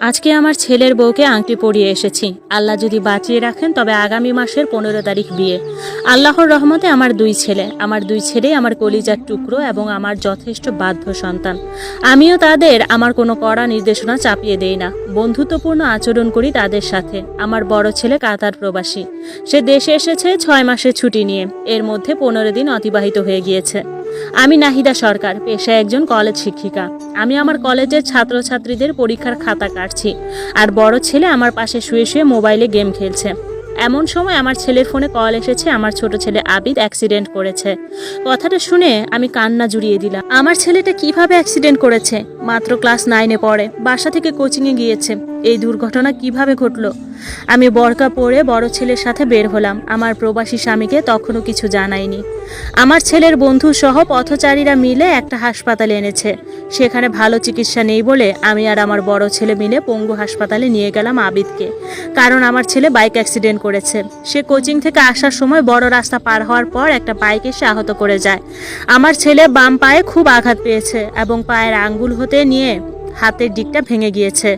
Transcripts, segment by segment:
আজকে আমার ছেলের বউকে আংটি পরিয়ে এসেছি। আল্লাহ যদি বাঁচিয়ে রাখেন, তবে আগামী মাসের পনেরো তারিখ বিয়ে। আল্লাহর রহমতে আমার দুই ছেলে। আমার দুই ছেলেই আমার কলিজার টুকরো এবং আমার যথেষ্ট বাধ্য সন্তান। আমিও তাদের আমার কোনো কড়া নির্দেশনা চাপিয়ে দেই না। বন্ধুত্বপূর্ণ আচরণ করি তাদের সাথে। আমার বড় ছেলে কাতার প্রবাসী। সে দেশে এসেছে ছয় মাসের ছুটি নিয়ে। এর মধ্যে পনেরো দিন অতিবাহিত হয়ে গিয়েছে। আমি নাহিদা সরকার, পেশায় একজন কলেজ শিক্ষিকা। আমি আমার কলেজের ছাত্রছাত্রীদের পরীক্ষার খাতা কাটছি আর বড় ছেলে আমার পাশে শুয়ে শুয়ে মোবাইলে গেম খেলছে। এমন সময় আমার ছেলের ফোনে কল এসেছে, আমার ছোট ছেলে আবিদ অ্যাক্সিডেন্ট করেছে। কথাটা শুনে আমি কান্না জুড়িয়ে দিলাম। আমার ছেলেটা কীভাবে অ্যাক্সিডেন্ট করেছে? মাত্র ক্লাস নাইনে পড়ে, বাসা থেকে কোচিংয়ে গিয়েছে। এই দুর্ঘটনা কীভাবে ঘটলো? আমি বরকা পরে বড় ছেলের সাথে বের হলাম। আমার প্রবাসী স্বামীকে তখনও কিছু জানাইনি আমার ছেলের বন্ধু সহ পথচারীরা মিলে একটা হাসপাতালে এনেছে। সেখানে ভালো চিকিৎসা নেই বলে আমি আর আমার বড় ছেলে মিলে পঙ্গু হাসপাতালে নিয়ে গেলাম আবিদকে। কারণ আমার ছেলে বাইক অ্যাক্সিডেন্ট করেছে। সে কোচিং থেকে আসার সময় বড় রাস্তা পার হওয়ার পর একটা বাইক এসে আহত করে যায়। আমার ছেলে বাম পায়ে খুব আঘাত পেয়েছে এবং পায়ের আঙ্গুল হতে নিয়ে হাতের দিকটা ভেঙে গিয়েছে।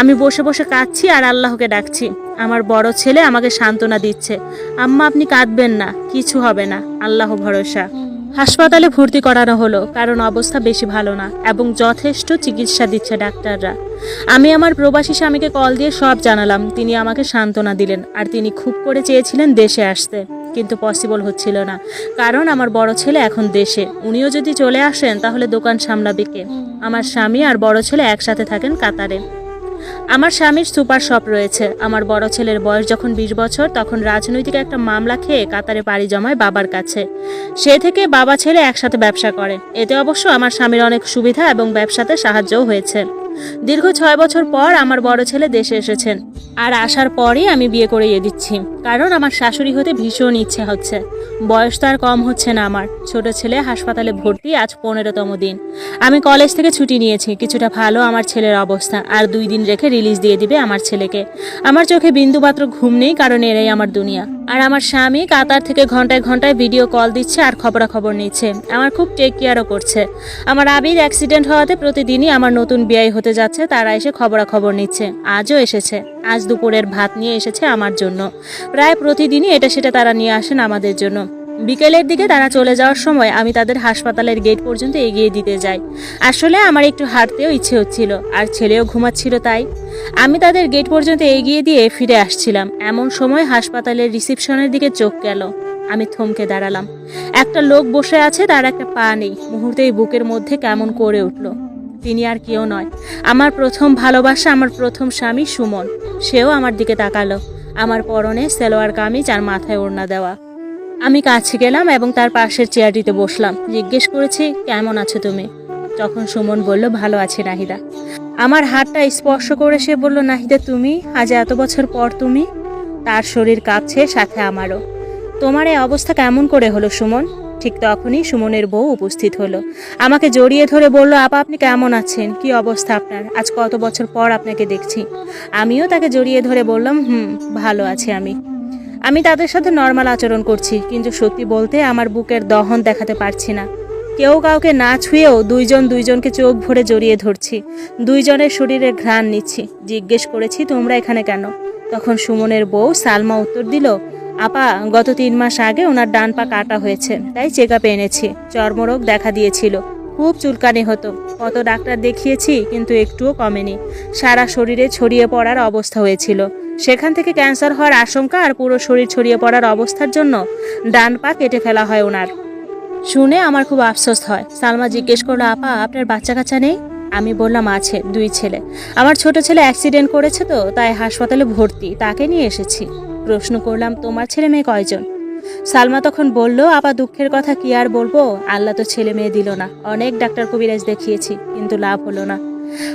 আমি বসে বসে কাঁদছি আর আল্লাহকে ডাকছি। আমার বড় ছেলে আমাকে সান্ত্বনা দিচ্ছে। আম্মা, আপনি কাঁদবেন না, কিছু হবে না, আল্লাহ ভরসা। হাসপাতালে ভর্তি করানো হলো, কারণ অবস্থা বেশি ভালো না, এবং যথেষ্ট চিকিৎসা দিচ্ছে ডাক্তাররা। আমি আমার প্রবাসী স্বামীকে কল দিয়ে সব জানালাম, তিনি আমাকে সান্ত্বনা দিলেন, আর তিনি খুব করে চেয়েছিলেন দেশে আসতে, কিন্তু পসিবল হচ্ছিল না, কারণ আমার বড় ছেলে এখন দেশে। উনিও যদি চলে আসেন, তাহলে দোকান সামলাবে কে? আমার স্বামী আর বড় ছেলে একসাথে থাকেন কাতারে। আমার স্বামীর সুপার শপ রয়েছে। আমার বড় ছেলের বয়স যখন বিশ বছর, তখন রাজনৈতিক একটা মামলা খেয়ে কাতারে পাড়ি জমায় বাবার কাছে। সে থেকে বাবা ছেলে একসাথে ব্যবসা করে। এতে অবশ্য আমার স্বামীর অনেক সুবিধা এবং ব্যবসাতে সাহায্যও হয়েছে। দীর্ঘ ছয় বছর পর আমার বড় ছেলে দেশে এসেছেন। আর আসার পরই আমি বিয়ে করিয়ে দিচ্ছি। কারণ আমার শাশুড়ি হতে ভীষণ ইচ্ছে হচ্ছে। বয়স তো আর কম হচ্ছে না আমার। ছোট ছেলে হাসপাতালে ভর্তি আজ পনেরোতম দিন। আমি কলেজ থেকে ছুটি নিয়েছি। কিছুটা ভালো আমার ছেলের অবস্থা। আর দুই দিন রেখে রিলিজ দিয়ে দিবে আমার ছেলেকে। আমার চোখে বিন্দুমাত্র ঘুম নেই, কারণ এরাই আমার দুনিয়া। আর আমার স্বামী কাতার থেকে ঘন্টায় ঘন্টায় ভিডিও কল দিচ্ছে আর খবরাখবর নিচ্ছে। আমার খুব টেক কেয়ারও করছে। আমার আবির অ্যাক্সিডেন্ট হওয়াতে প্রতিদিনই আমার নতুন বিয়ে হতে যাচ্ছে, তারা এসে খবরাখবর নিচ্ছে। আজও এসেছে। আজ দুপুরের ভাত নিয়ে এসেছে আমার জন্য। প্রায় প্রতিদিনই এটা সেটা তারা নিয়ে আসেন আমাদের জন্য। বিকেলের দিকে তারা চলে যাওয়ার সময় আমি তাদের হাসপাতালের গেট পর্যন্ত এগিয়ে দিতে যাই। আসলে আমার একটু হাঁটতেও ইচ্ছে হচ্ছিল, আর ছেলেও ঘুমাচ্ছিল তাই। আমি তাদের গেট পর্যন্ত এগিয়ে দিয়ে ফিরে আসছিলাম। এমন সময় হাসপাতালের রিসিপশনের দিকে চোখ গেল। আমি থমকে দাঁড়ালাম। একটা লোক বসে আছে, তার একটা পা নেই। মুহূর্তেই বুকের মধ্যে কেমন করে উঠল। তিনি আর কেউ নয়। আমার প্রথম ভালোবাসা আমার প্রথম স্বামী সুমন। সেও আমার দিকে তাকালো। আমার পরনে সেলোয়ার কামিজ আর মাথায় ওড়না দেওয়া। আমি কাছে গেলাম এবং তার পাশের চেয়ারটিতে বসলাম। জিজ্ঞেস করেছি, কেমন আছো তুমি? তখন সুমন বলল, ভালো আছে নাহিদা। আমার হাতটা স্পর্শ করে সে বলল, নাহিদা, তুমি? আজ এত বছর পর তুমি? তার শরীর কাঁপছে, সাথে আমারও। তোমার এই অবস্থা কেমন করে হলো সুমন? ঠিক তখনই সুমনের বউ উপস্থিত হলো। আমাকে জড়িয়ে ধরে বলল, আপা, আপনি কেমন আছেন? কি অবস্থা আপনার? আজ কত বছর পর আপনাকে দেখছি। আমিও তাকে জড়িয়ে ধরে বললাম, হুম, ভালো আছি আমি। আমি তাদের সাথে নর্মাল আচরণ করছি, কিন্তু সত্যি বলতে আমার বুকের দহন দেখাতে পারছি না। কেউ কাউকে না ছুঁয়েও দুইজন দুইজনকে চোখ ভরে জড়িয়ে ধরছি। দুইজনের শরীরে ঘ্রাণ নিচ্ছি। জিজ্ঞেস করেছি, তোমরা এখানে কেন? তখন সুমনের বউ সালমা উত্তর দিল আপা, গত তিন মাস আগে ওনার ডান পা কাটা হয়েছে, তাই চেক আপে এনেছি। চর্মরোগ দেখা দিয়েছিল। খুব চুলকানি হতো। কত ডাক্তার দেখিয়েছি, কিন্তু একটুও কমেনি। সারা শরীরে ছড়িয়ে পড়ার অবস্থা হয়েছিল। সেখান থেকে ক্যান্সার হওয়ার আশঙ্কা আর পুরো শরীর ছড়িয়ে পড়ার অবস্থার জন্য ডান পা কেটে ফেলা হয় ওনার। শুনে আমার খুব আফসোস হয়। সালমা জিজ্ঞেস করল, আপা, আপনার বাচ্চা কাচ্চা নেই? আমি বললাম, আছে, দুই ছেলে। আমার ছোট ছেলে অ্যাক্সিডেন্ট করেছে তো, তাই হাসপাতালে ভর্তি, তাকে নিয়ে এসেছি। প্রশ্ন করলাম, তোমার ছেলে মেয়ে কয়জন? সালমা তখন বলল, আপা, দুঃখের কথা কি আর বলব? আল্লাহ তো ছেলে মেয়ে দিল না। অনেক ডাক্তার কবিরাজ দেখিয়েছি, কিন্তু লাভ হলো না।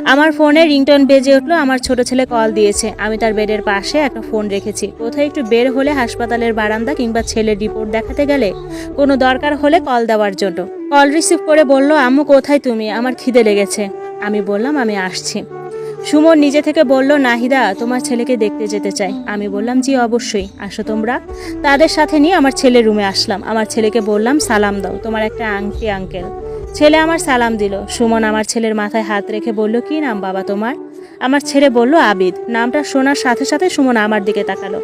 আমার ফোনে রিংটোন বেজে উঠল, আমার ছোট ছেলে কল দিয়েছে। আমি তার বেডের পাশে একটা ফোন রেখেছি। কোথায় একটু বের হলে হাসপাতালের বারান্দা কিংবা ছেলের রিপোর্ট দেখাতে গেলে কোনো দরকার হলে কল দেওয়ার জন্য। কল রিসিভ করে বলল, আম্মু, কোথায় তুমি? আমার খিদে লেগেছে। আমি বললাম, আমি আসছি। সুমন নিজে থেকে বলল, নাহিদা, তোমার ছেলেকে দেখতে যেতে চাই। আমি বললাম, জি, অবশ্যই। আসো তোমরা। তাদের সাথে নিয়ে আমার ছেলে রুমে আসলাম। আমার ছেলেকে বললাম, সালাম দাও, তোমার একটা আংটি, আঙ্কেল। ছেলে আমার সালাম দিল। সুমন আমার ছেলের মাথায় হাত রেখে বলল, কি নাম বাবা তোমার? আমার ছেলে বলল, আবিদ। নামটা শোনার সাথে সাথে সুমন আমার দিকে তাকালো।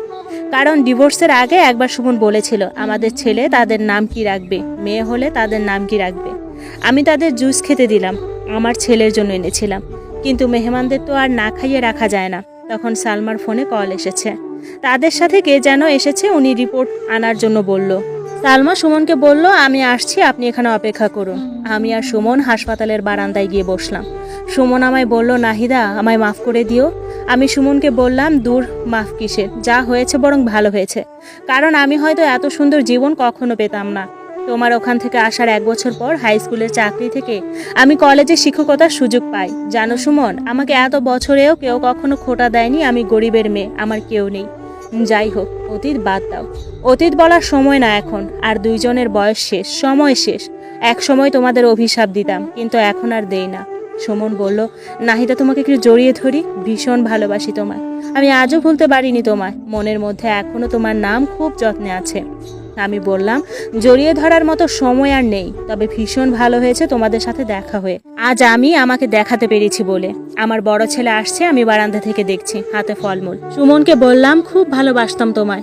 কারণ ডিভোর্সের আগে একবার সুমন বলেছিল, আমাদের ছেলে তাদের নাম কি রাখবে? মেয়ে হলে তাদের নাম কি রাখবে? আমি তাদের জুস খেতে দিলাম। আমার ছেলের জন্য এনেছিলাম। কিন্তু মেহমানদের তো আর না খাইয়ে রাখা যায় না। তখন সালমার ফোনে কল এসেছে। তাদের সাথে কে যেন এসেছে উনি রিপোর্ট আনার জন্য বলল। সালমা সুমনকে বলল, আমি আসছি, আপনি এখানে অপেক্ষা করুন। আমি আর সুমন হাসপাতালের বারান্দায় গিয়ে বসলাম। সুমন আমায় বলল, নাহিদা, আমায় মাফ করে দিও। আমি সুমনকে বললাম, দূর, মাফ কিসের? যা হয়েছে বরং ভালো হয়েছে। কারণ আমি হয়তো এত সুন্দর জীবন কখনো পেতাম না। তোমার ওখান থেকে আসার এক বছর পর হাই স্কুলের চাকরি থেকে আমি কলেজে শিক্ষকতার সুযোগ পাই। জানো সুমন, আমাকে এত বছরেও কেউ কখনো খোটা দেয়নি আমি গরিবের মেয়ে, আমার কেউ নেই। যাই হোক, অতীত বাদ দাও। অতীত বলার সময় না এখন, আর দুইজনের বয়স শেষ, সময় শেষ। এক সময় তোমাদের অভিশাপ দিতাম, কিন্তু এখন আর দেই না। সুমন বলল, নাহিদা, তোমাকে একটু জড়িয়ে ধরি, ভীষণ ভালোবাসি তোমায়। আমি আজও ভুলতে পারিনি তোমায়। মনের মধ্যে এখনও তোমার নাম খুব যত্নে আছে। আমি বললাম, জড়িয়ে ধরার মতো সময় আর নেই, তবে ভীষণ ভালো হয়েছে তোমাদের সাথে দেখা হয়ে। আজ আমি আমাকে দেখাতে পেরেছি বলে। আমার বড় ছেলে আসছে, আমি বারান্দা থেকে দেখছি, হাতে ফলমূল। সুমনকে বললাম, খুব ভালোবাসতাম তোমায়।